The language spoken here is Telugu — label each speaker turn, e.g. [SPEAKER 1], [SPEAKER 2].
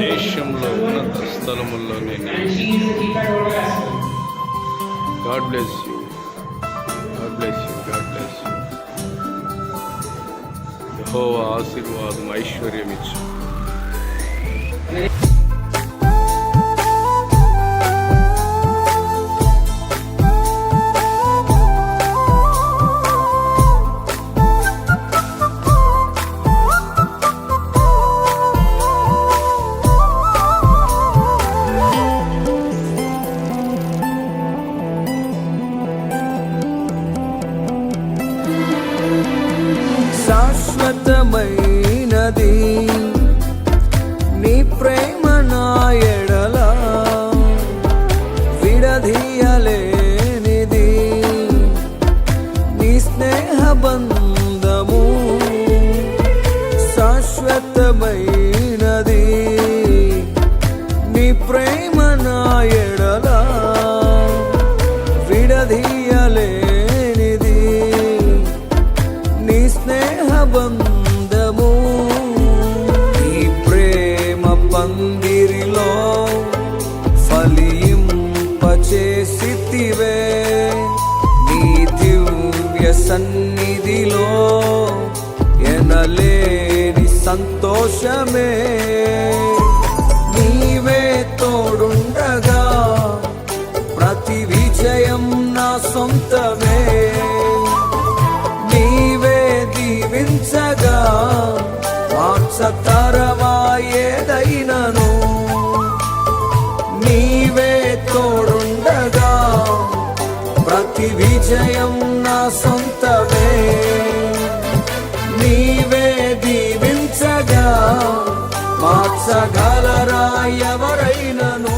[SPEAKER 1] దేశంలో ఉన్నత స్థలముల్లోనే God bless you God bless you God bless you Jehovah ఆశీర్వాదం ఐశ్వర్యం ఇచ్చు
[SPEAKER 2] శాశ్వతమైనది నీ ప్రేమ నా ఎడల విడదీయలేనిది. నీ స్నేహ బంధము శాశ్వతమైనది. నీ ప్రేమ నా ఎడల విడదీయలేనిది. నీ స్నేహ బంధ ఫలింపచేసితివే నీ దివ్య సన్నిధిలో ఎనలేని సంతోషమే. నీవే తోడుండగా ప్రతి విజయం నా సొంతమే. నీవే దీవించగా మార్చతరమా ప్రతి విజయం నా సొంతమే. నీవే దీవించగా మార్చగలరా ఎవరైనను?